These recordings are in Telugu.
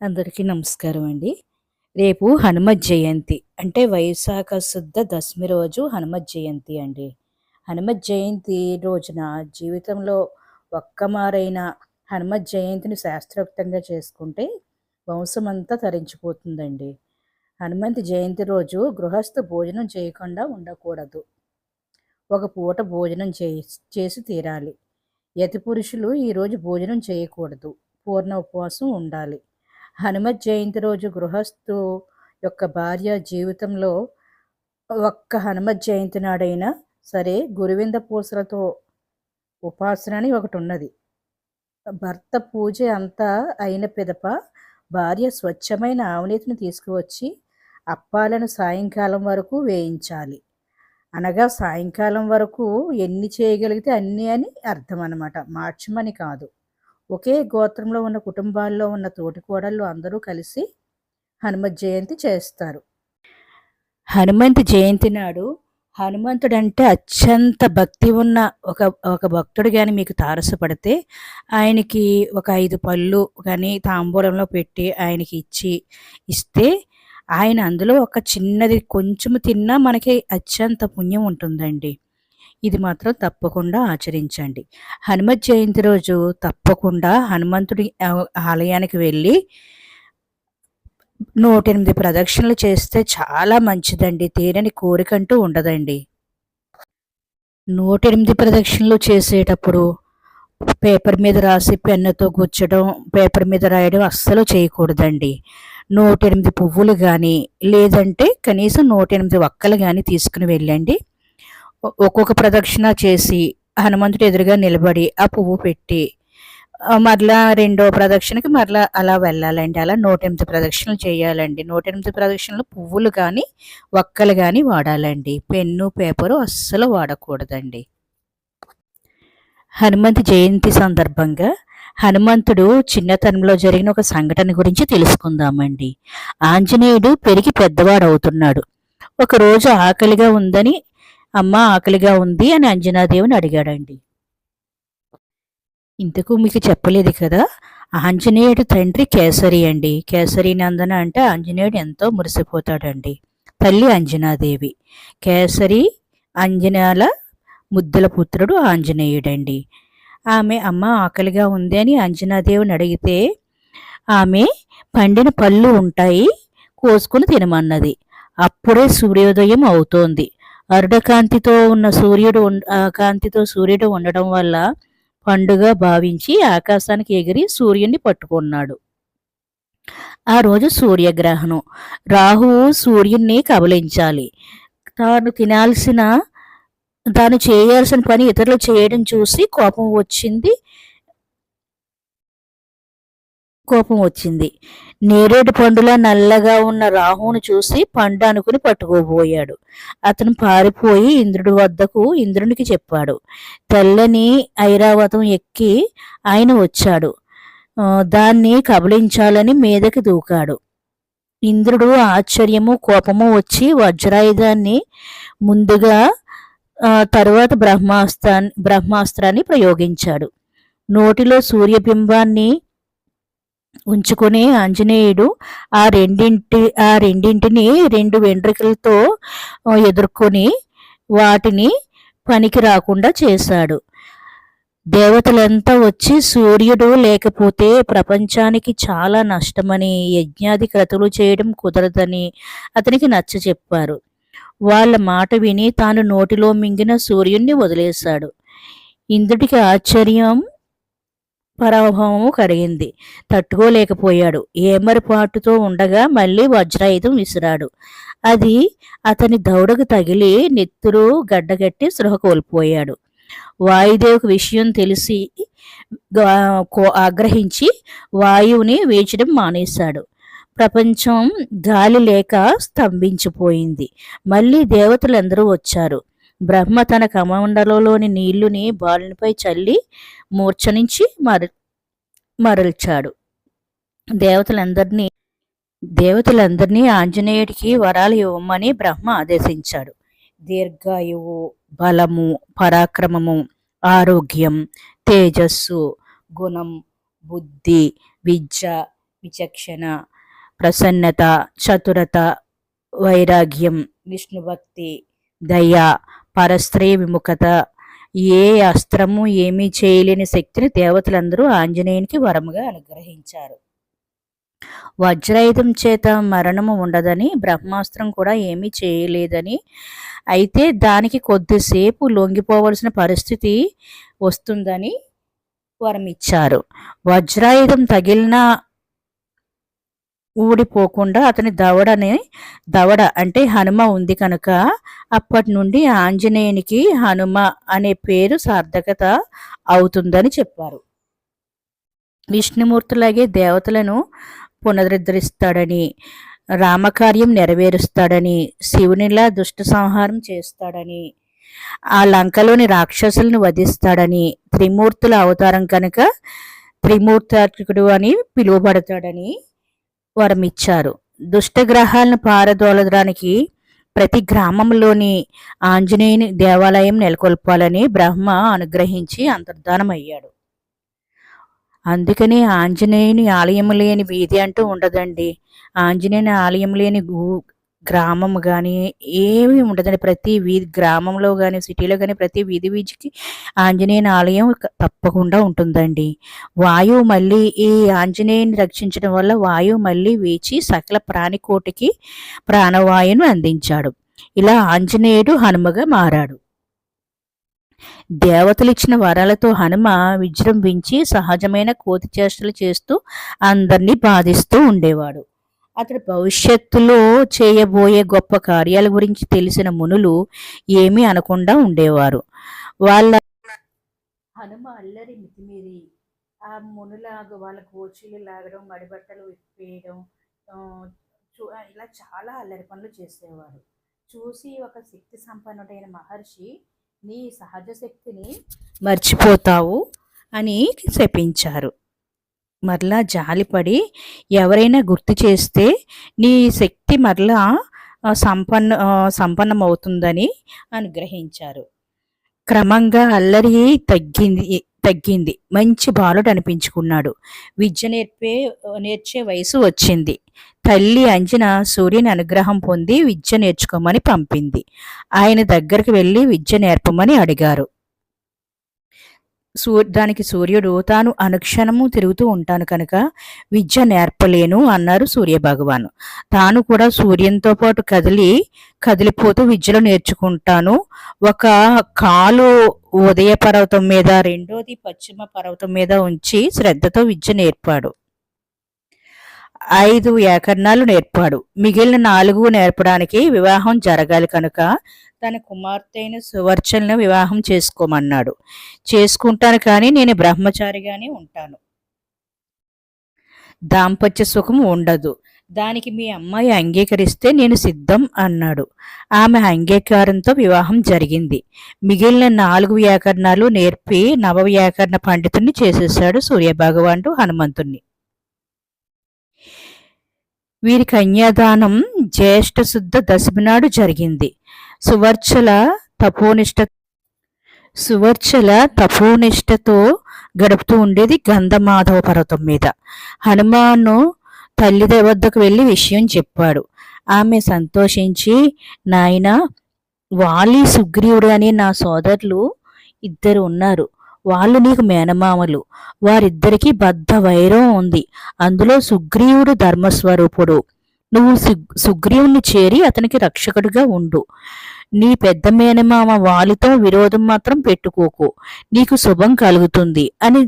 అందరికీ నమస్కారం అండి. రేపు హనుమత్ జయంతి అంటే వైశాఖ శుద్ధ దశమి రోజు హనుమత్ జయంతి అండి. హనుమత్ జయంతి రోజున జీవితంలో ఒక్కమారైన హనుమత్ జయంతిని శాస్త్రోక్తంగా చేసుకుంటే వంశమంతా తరించిపోతుందండి. హనుమంత్ జయంతి రోజు గృహస్థ భోజనం చేయకుండా ఉండకూడదు. ఒక పూట భోజనం చేసి తీరాలి. యతి పురుషులు ఈరోజు భోజనం చేయకూడదు. పూర్ణ ఉపవాసం ఉండాలి. హనుమత్ జయంతి రోజు గృహస్థు యొక్క భార్య జీవితంలో ఒక్క హనుమత్ జయంతి నాడైనా సరే గురువింద పూసలతో ఉపాసన అని ఒకటి ఉన్నది భర్త పూజ అంతా అయిన పిదప భార్య స్వచ్ఛమైన ఆవునీతిని తీసుకువచ్చి అప్పాలను సాయంకాలం వరకు వేయించాలి. అనగా సాయంకాలం వరకు ఎన్ని చేయగలిగితే అన్ని అని అర్థం అనమాట మార్చమని కాదు. ఒకే గోత్రంలో ఉన్న కుటుంబాల్లో ఉన్న తోటికోడళ్ళు అందరూ కలిసి హనుమత్ జయంతి చేస్తారు. హనుమంత్ జయంతి నాడు హనుమంతుడు అంటే అత్యంత భక్తి ఉన్న ఒక ఒక భక్తుడు కానీ మీకు తారసపడితే ఆయనకి ఒక ఐదు పళ్ళు కానీ తాంబూలంలో పెట్టి ఆయనకి ఇచ్చి ఇస్తే ఆయన అందులో ఒక చిన్నది కొంచెం తిన్నా మనకి అత్యంత పుణ్యం ఉంటుందండి. ఇది మాత్రం తప్పకుండా ఆచరించండి. హనుమత్ జయంతి రోజు తప్పకుండా హనుమంతుడి ఆలయానికి వెళ్ళి నూట ఎనిమిది ప్రదక్షిణలు చేస్తే చాలా మంచిదండి. తీరని కోరికంటూ ఉండదండి. నూట ఎనిమిది ప్రదక్షిణలు చేసేటప్పుడు పేపర్ మీద రాసి పెన్నుతో గుచ్చడం పేపర్ మీద రాయడం అస్సలు చేయకూడదండి. నూట ఎనిమిది పువ్వులు కానీ లేదంటే కనీసం నూట ఎనిమిది ఒక్కలు కానీ తీసుకుని వెళ్ళండి. ఒక్కొక్క ప్రదక్షిణ చేసి హనుమంతుడి ఎదురుగా నిలబడి ఆ పువ్వు పెట్టి మరలా రెండో ప్రదక్షిణకి మరలా అలా వెళ్ళాలండి. అలా నూట ఎనిమిది ప్రదక్షిణలు చేయాలండి. నూట ఎనిమిది ప్రదక్షిణలు పువ్వులు కానీ ఒక్కలు కానీ వాడాలండి. పెన్ను పేపరు అస్సలు వాడకూడదండి. హనుమంతు జయంతి సందర్భంగా హనుమంతుడు చిన్నతనంలో జరిగిన ఒక సంఘటన గురించి తెలుసుకుందామండి. ఆంజనేయుడు పెరిగి పెద్దవాడు అవుతున్నాడు ఒకరోజు ఆకలిగా ఉందని అమ్మ ఆకలిగా ఉంది అని అంజనాదేవిని అడిగాడండి. ఇంతకు మీకు చెప్పలేదు కదా? ఆంజనేయుడు తండ్రి కేసరి అండి. కేసరి నందన అంటే ఆంజనేయుడు ఎంతో మురిసిపోతాడండి. తల్లి అంజనాదేవి. కేసరి అంజనాల ముద్దుల పుత్రుడు ఆంజనేయుడండి. ఆమె అమ్మ ఆకలిగా ఉంది అని అంజనాదేవిని అడిగితే ఆమె పండిన పళ్ళు ఉంటాయి కోసుకుని తినమన్నది. అప్పుడే సూర్యోదయం అవుతోంది. అరుడకాంతితో ఉన్న సూర్యుడు కాంతితో సూర్యుడు ఉండడం వల్ల పండుగ భావించి ఆకాశానికి ఎగిరి సూర్యుడిని పట్టుకున్నాడు. ఆ రోజు సూర్యగ్రహణం. రాహువు సూర్యుడిని కబలించాలి. తాను తినాల్సిన తాను చేయాల్సిన పని ఇతరులు చేయడం చూసి కోపం వచ్చింది. కోపం వచ్చింది. నేరేడు పండులా నల్లగా ఉన్న రాహువును చూసి పండు అనుకుని పట్టుకోబోయాడు. అతను పారిపోయి ఇంద్రుడి వద్దకు ఇంద్రునికి చెప్పాడు. తెల్లని ఐరావతం ఎక్కి ఆయన వచ్చాడు. దాన్ని కబలించాలని మీదకి దూకాడు. ఇంద్రుడు ఆశ్చర్యము కోపము వచ్చి వజ్రాయుధాన్ని ముందుగా తరువాత బ్రహ్మాస్త్రాన్ని బ్రహ్మాస్త్రాన్ని ప్రయోగించాడు. నోటిలో సూర్యబింబాన్ని ఉంచుకుని ఆంజనేయుడు ఆ రెండింటి ఆ రెండింటిని రెండు వెంట్రుకలతో ఎదుర్కొని వాటిని పనికి రాకుండా చేశాడు. దేవతలంతా వచ్చి సూర్యుడు లేకపోతే ప్రపంచానికి చాలా నష్టమని యజ్ఞాది క్రతులు చేయడం కుదరదని అతనికి నచ్చ చెప్పారు. వాళ్ళ మాట విని తాను నోటిలో మింగిన సూర్యుణ్ణి వదిలేశాడు. ఇంద్రుడికి ఆశ్చర్యం పరాభవము కలిగింది. తట్టుకోలేకపోయాడు. ఏమరిపాటుతో ఉండగా మళ్ళీ వజ్రాయుధం విసిరాడు. అది అతని దౌడకు తగిలి నెత్తురు గడ్డగట్టి సృహ కోల్పోయాడు. వాయుదేవుకు విషయం తెలిసి ఆగ్రహించి వాయువుని వేచడం మానేశాడు. ప్రపంచం గాలి లేక స్తంభించిపోయింది. మళ్ళీ దేవతలందరూ వచ్చారు. బ్రహ్మ తన కమండలలోని నీళ్ళుని బాలునిపై చల్లి మూర్ఛనించి మర మరల్చాడు. దేవతలందరినీ దేవతలందరినీ ఆంజనేయుడికి వరాలు ఇవ్వమని బ్రహ్మ ఆదేశించాడు. దీర్ఘాయువు బలము పరాక్రమము ఆరోగ్యం తేజస్సు గుణం బుద్ధి విద్య విచక్షణ ప్రసన్నత చతురత వైరాగ్యం విష్ణుభక్తి దయ పరస్త్రీ విముఖత. ఏ అస్త్రము ఏమీ చేయలేని శక్తిని దేవతలందరూ ఆంజనేయునికి వరముగా అనుగ్రహించారు. వజ్రాయుధం చేత మరణము ఉండదని బ్రహ్మాస్త్రం కూడా ఏమీ చేయలేదని అయితే దానికి కొద్దిసేపు లొంగిపోవలసిన పరిస్థితి వస్తుందని వరమిచ్చారు. వజ్రాయుధం తగిలిన ఊడిపోకుండా అతని దవడని దవడ అంటే హనుమ ఉంది కనుక అప్పటి నుండి ఆంజనేయునికి హనుమ అనే పేరు సార్థకత అవుతుందని చెప్పారు. విష్ణుమూర్తులాగే దేవతలను పునరుద్ధరిస్తాడని రామకార్యం నెరవేరుస్తాడని శివునిలా దుష్ట సంహారం చేస్తాడని ఆ లంకలోని రాక్షసులను వధిస్తాడని త్రిమూర్తుల అవతారం కనుక త్రిమూర్తార్కుడు అని పిలువబడతాడని వరమిచ్చారు. దుష్టగ్రహాలను పారదోలడానికి ప్రతి గ్రామంలోని ఆంజనేయుని దేవాలయం నెలకొల్పాలని బ్రహ్మ అనుగ్రహించి అంతర్ధానమయ్యాడు. అందుకని ఆంజనేయుని ఆలయం లేని వీధి అంటూ ఉండదండి. ఆంజనేయుని ఆలయం లేని గ్రామం కానీ ఏమీ ఉండదండి. ప్రతి వీధి గ్రామంలో కానీ సిటీలో కానీ ప్రతి వీధి వీధికి ఆంజనేయుని ఆలయం తప్పకుండా ఉంటుందండి. వాయువు మళ్ళీ ఈ ఆంజనేయుని రక్షించడం వల్ల వాయువు మళ్ళీ వీచి సకల ప్రాణికోటికి ప్రాణవాయువును అందించాడు. ఇలా ఆంజనేయుడు హనుమగా మారాడు. దేవతలు ఇచ్చిన వరాలతో హనుమ విజృంభించి సహజమైన కోతి చేష్టలు చేస్తూ అందరినీ బాధిస్తూ ఉండేవాడు. అతడు భవిష్యత్తులో చేయబోయే గొప్ప కార్యాల గురించి తెలిసిన మునులు ఏమీ అనకుండా ఉండేవారు. వాళ్ళ హనుమ అల్లరి మితిమీరి ఆ మునులాగా వాళ్ళ కోచీలు లాగడం మడిబట్టలు విప్పేయడం ఇలా చాలా అల్లరి పనులు చేసేవారు. చూసి ఒక శక్తి సంపన్నుడైన మహర్షి నీ సహజ శక్తిని మర్చిపోతావు అని శపించారు. మరలా జాలిపడి ఎవరైనా గుర్తు చేస్తే నీ శక్తి మరలా సంపన్న సంపన్నమవుతుందని అనుగ్రహించారు. క్రమంగా అల్లరి తగ్గింది తగ్గింది. మంచి బాలుడు అనిపించుకున్నాడు. విద్య నేర్పే నేర్చే వయసు వచ్చింది. తల్లి అంజన సూర్యుని అనుగ్రహం పొంది విద్య నేర్చుకోమని పంపింది. ఆయన దగ్గరికి వెళ్ళి విద్య నేర్పమని అడిగారు. సూ దానికి సూర్యుడు తాను అనుక్షణము తిరుగుతూ ఉంటాను కనుక విద్య నేర్పలేను అన్నారు సూర్య భగవాను తాను కూడా సూర్యంతో పాటు కదిలి కదిలిపోతూ విద్యలో నేర్చుకుంటాను. ఒక కాలు ఉదయ పర్వతం మీద రెండోది పశ్చిమ పర్వతం మీద ఉంచి శ్రద్ధతో విద్య నేర్పాడు. ఐదు వ్యాకరణాలు నేర్పాడు. మిగిలిన నాలుగు నేర్పడానికి వివాహం జరగాలి కనుక తన కుమార్తె అయిన సువర్చలను వివాహం చేసుకోమన్నాడు. చేసుకుంటాను కానీ నేను బ్రహ్మచారిగానే ఉంటాను. దాంపత్య సుఖం ఉండదు. దానికి మీ అమ్మాయి అంగీకరిస్తే నేను సిద్ధం అన్నాడు. ఆమె అంగీకారంతో వివాహం జరిగింది. మిగిలిన నాలుగు వ్యాకరణాలు నేర్పి నవ వ్యాకరణ పండితుడిని చేసేశాడు సూర్యభగవానుడు హనుమంతుణ్ణి. వీరి కన్యాదానం జ్యేష్ఠ శుద్ధ దశమి నాడు జరిగింది. సువర్చల తపోనిష్ట సువర్చల తపోనిష్టతో గడుపుతూ ఉండేది గంధమాధవ పర్వతం మీద. హనుమాను తల్లి వద్దకు వెళ్ళి విషయం చెప్పాడు. ఆమె సంతోషించి నాయన వాలి సుగ్రీవుడు అనే నా సోదరులు ఇద్దరు ఉన్నారు. వాళ్ళు నీకు మేనమామలు. వారిద్దరికీ బద్ధ వైరం ఉంది. అందులో సుగ్రీవుడు ధర్మస్వరూపుడు. నువ్వు సుగ్రీవుని చేరి అతనికి రక్షకుడిగా ఉండు. నీ పెద్ద మేనమామ వాలితో విరోధం మాత్రం పెట్టుకోకు. నీకు శుభం కలుగుతుంది అని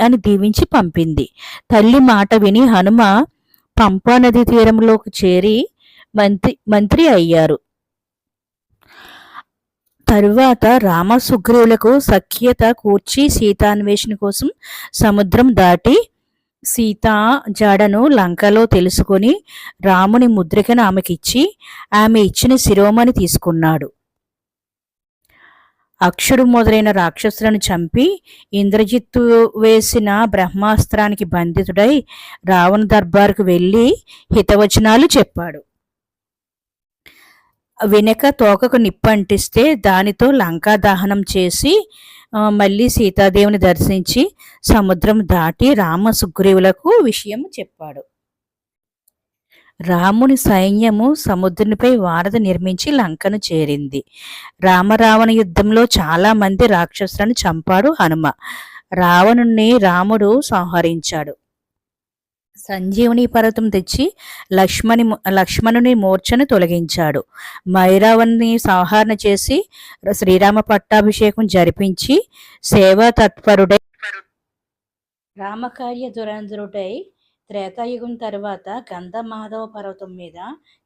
అని దీవించి పంపింది. తల్లి మాట విని హనుమ పంపా నది తీరంలోకి చేరి మంత్రి మంత్రి అయ్యారు. తరువాత రామ సుగ్రీవులకు సఖ్యత కూర్చి సీతాన్వేషణ కోసం సముద్రం దాటి సీతా జాడను లంకలో తెలుసుకొని రాముని ముద్రికను ఆమెకిచ్చి ఆమె ఇచ్చిన శిరోమణి తీసుకున్నాడు. అక్షుడు మొదలైన రాక్షసులను చంపి ఇంద్రజిత్తు వేసిన బ్రహ్మాస్త్రానికి బంధితుడై రావణ దర్బార్కు వెళ్ళి హితవచనాలు చెప్పాడు. వెనక తోకకు నిప్పంటిస్తే దానితో లంకా దహనం చేసి మళ్ళీ సీతాదేవిని దర్శించి సముద్రం దాటి రామ సుగ్రీవులకు విషయం చెప్పాడు. రాముని సైన్యము సముద్రునిపై వారధి నిర్మించి లంకను చేరింది. రామరావణ యుద్ధంలో చాలా మంది రాక్షసులను చంపాడు హనుమ. రావణుణ్ణి రాముడు సంహరించాడు. సంజీవుని పర్వతం తెచ్చి లక్ష్మణి లక్ష్మణుని మూర్ఛను తొలగించాడు. మైరావణ్ణి సంహరణ చేసి శ్రీరామ పట్టాభిషేకం జరిపించి సేవా తత్పరుడై రామకార్య దురంధరుడై త్రేతాయుగం తర్వాత గంధమాధవ పర్వతం మీద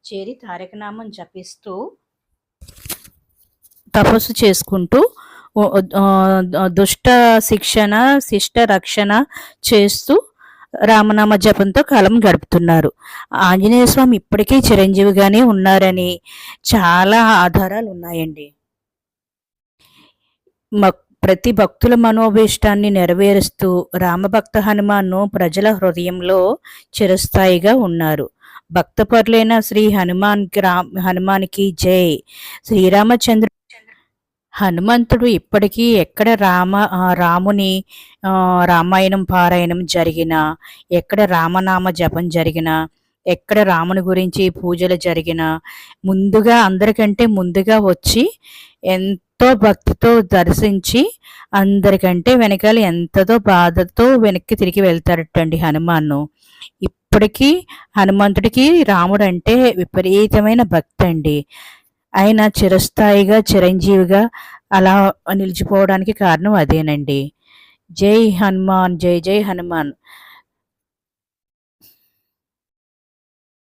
చేరి తారకనామం జపిస్తూ తపస్సు చేసుకుంటూ దుష్ట శిక్షణ శిష్ట రక్షణ చేస్తూ రామనామ జపంతో కాలం గడుపుతున్నారు. ఆంజనేయ స్వామి ఇప్పటికీ చిరంజీవిగానే ఉన్నారని చాలా ఆధారాలు ఉన్నాయండి. ప్రతి భక్తుల మనోభీష్టాన్ని నెరవేరుస్తూ రామభక్త హనుమాన్ను ప్రజల హృదయంలో చిరస్థాయిగా ఉన్నారు. భక్తపరులైన శ్రీ హనుమాన్ హనుమాన్కి జై. శ్రీరామచంద్ర హనుమంతుడు ఇప్పటికీ ఎక్కడ రామ రాముని రామాయణం పారాయణం జరిగినా ఎక్కడ రామనామ జపం జరిగినా ఎక్కడ రాముని గురించి పూజలు జరిగినా ముందుగా అందరికంటే ముందుగా వచ్చి ఎంతో భక్తితో దర్శించి అందరికంటే వెనకాల ఎంతతో బాధతో వెనక్కి తిరిగి వెళ్తాడటండి హనుమాన్ను ఇప్పటికీ హనుమంతుడికి రాముడు అంటే విపరీతమైన భక్తి అండి ఆయన చిరస్థాయిగా చిరంజీవిగా అలా నిలిచిపోవడానికి కారణం అదేనండి. జై హనుమాన్ జై జై హనుమాన్.